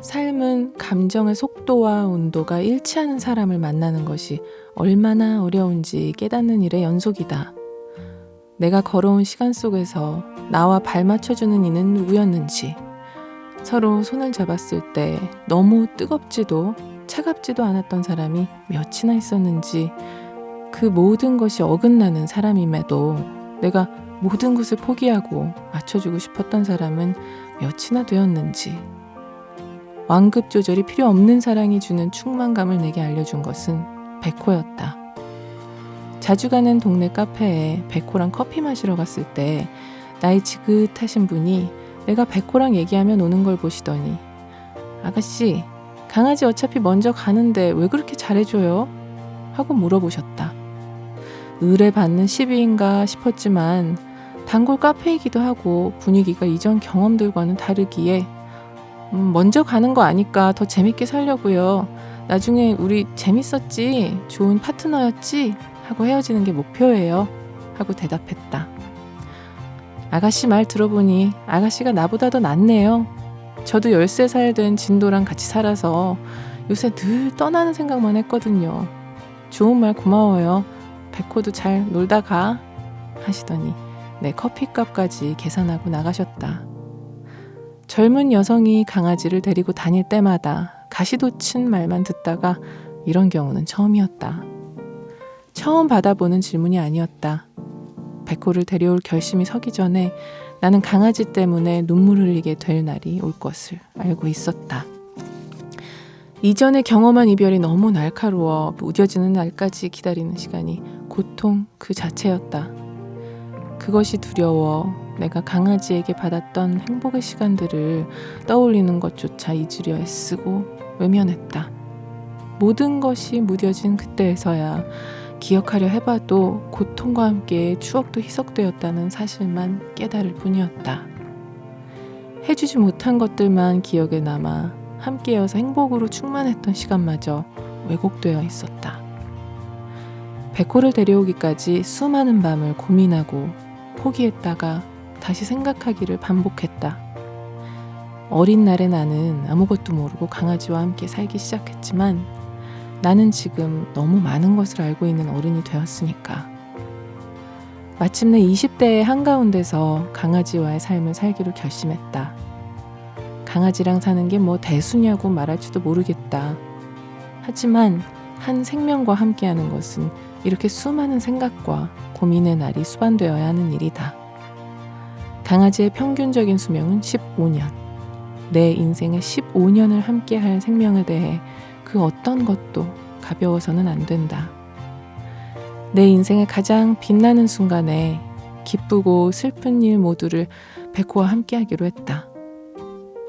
삶은 감정의 속도와 온도가 일치하는 사람을 만나는 것이 얼마나 어려운지 깨닫는 일의 연속이다. 내가 걸어온 시간 속에서 나와 발 맞춰주는 이는 누구였는지, 서로 손을 잡았을 때 너무 뜨겁지도 차갑지도 않았던 사람이 몇이나 있었는지, 그 모든 것이 어긋나는 사람임에도 내가 모든 것을 포기하고 맞춰주고 싶었던 사람은 몇이나 되었는지, 완급 조절이 필요 없는 사랑이 주는 충만감을 내게 알려준 것은 백호였다. 자주 가는 동네 카페에 백호랑 커피 마시러 갔을 때 나이 지긋하신 분이 내가 백호랑 얘기하면 오는 걸 보시더니 아가씨 강아지 어차피 먼저 가는데 왜 그렇게 잘해줘요? 하고 물어보셨다. 의뢰 받는 시비인가 싶었지만 단골 카페이기도 하고 분위기가 이전 경험들과는 다르기에 음, 먼저 가는 거 아니까 더 재밌게 살려고요. 나중에 우리 재밌었지? 좋은 파트너였지? 하고 헤어지는 게 목표예요. 하고 대답했다. 아가씨 말 들어보니 아가씨가 나보다 더 낫네요. 저도 13살 된 진도랑 같이 살아서 요새 늘 떠나는 생각만 했거든요. 좋은 말 고마워요. 백호도 잘 놀다 가. 하시더니 내 커피값까지 계산하고 나가셨다. 젊은 여성이 강아지를 데리고 다닐 때마다 가시돋친 말만 듣다가 이런 경우는 처음이었다. 처음 받아보는 질문이 아니었다. 백호를 데려올 결심이 서기 전에 나는 강아지 때문에 눈물 흘리게 될 날이 올 것을 알고 있었다. 이전에 경험한 이별이 너무 날카로워 무뎌지는 날까지 기다리는 시간이 고통 그 자체였다. 그것이 두려워 내가 강아지에게 받았던 행복의 시간들을 떠올리는 것조차 잊으려 애쓰고 외면했다. 모든 것이 무뎌진 그때에서야 기억하려 해봐도 고통과 함께 추억도 희석되었다는 사실만 깨달을 뿐이었다. 해주지 못한 것들만 기억에 남아 함께여서 행복으로 충만했던 시간마저 왜곡되어 있었다. 백호를 데려오기까지 수많은 밤을 고민하고 포기했다가 다시 생각하기를 반복했다. 어린 날의 나는 아무것도 모르고 강아지와 함께 살기 시작했지만 나는 지금 너무 많은 것을 알고 있는 어른이 되었으니까. 마침내 20대의 한가운데서 강아지와의 삶을 살기로 결심했다. 강아지랑 사는 게 뭐 대수냐고 말할지도 모르겠다. 하지만 한 생명과 함께하는 것은 이렇게 수많은 생각과 고민의 날이 수반되어야 하는 일이다. 강아지의 평균적인 수명은 15년. 내 인생의 15년을 함께할 생명에 대해 그 어떤 것도 가벼워서는 안 된다. 내 인생의 가장 빛나는 순간에 기쁘고 슬픈 일 모두를 백호와 함께하기로 했다.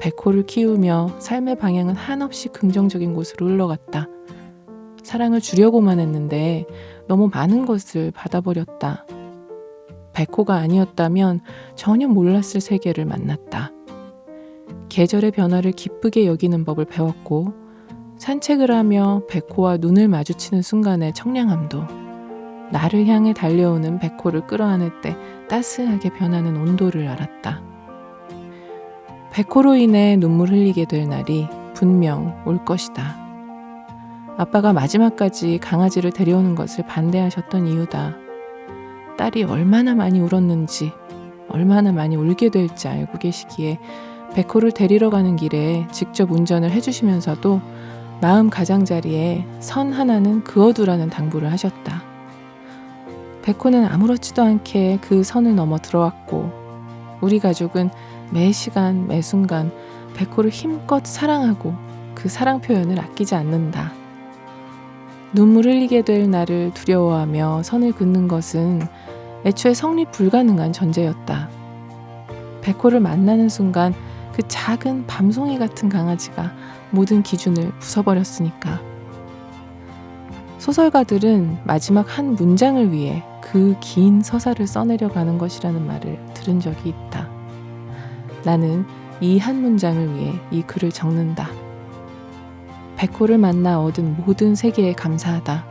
백호를 키우며 삶의 방향은 한없이 긍정적인 곳으로 흘러갔다. 사랑을 주려고만 했는데 너무 많은 것을 받아버렸다. 백호가 아니었다면 전혀 몰랐을 세계를 만났다. 계절의 변화를 기쁘게 여기는 법을 배웠고 산책을 하며 백호와 눈을 마주치는 순간의 청량함도 나를 향해 달려오는 백호를 끌어안을 때 따스하게 변하는 온도를 알았다. 백호로 인해 눈물 흘리게 될 날이 분명 올 것이다. 아빠가 마지막까지 강아지를 데려오는 것을 반대하셨던 이유다. 딸이 얼마나 많이 울었는지, 얼마나 많이 울게 될지 알고 계시기에 백호를 데리러 가는 길에 직접 운전을 해주시면서도 마음 가장자리에 선 하나는 그어두라는 당부를 하셨다. 백호는 아무렇지도 않게 그 선을 넘어 들어왔고, 우리 가족은 매 시간, 매 순간 백호를 힘껏 사랑하고 그 사랑 표현을 아끼지 않는다. 눈물 흘리게 될 나를 두려워하며 선을 긋는 것은 애초에 성립 불가능한 전제였다. 백호를 만나는 순간 그 작은 밤송이 같은 강아지가 모든 기준을 부숴버렸으니까. 소설가들은 마지막 한 문장을 위해 그 긴 서사를 써내려 가는 것이라는 말을 들은 적이 있다. 나는 이 한 문장을 위해 이 글을 적는다. 백호를 만나 얻은 모든 세계에 감사하다.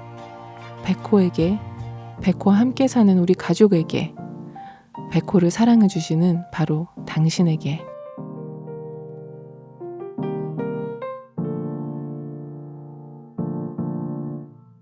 백호에게, 백호와 함께 사는 우리 가족에게, 백호를 사랑해주시는 바로 당신에게.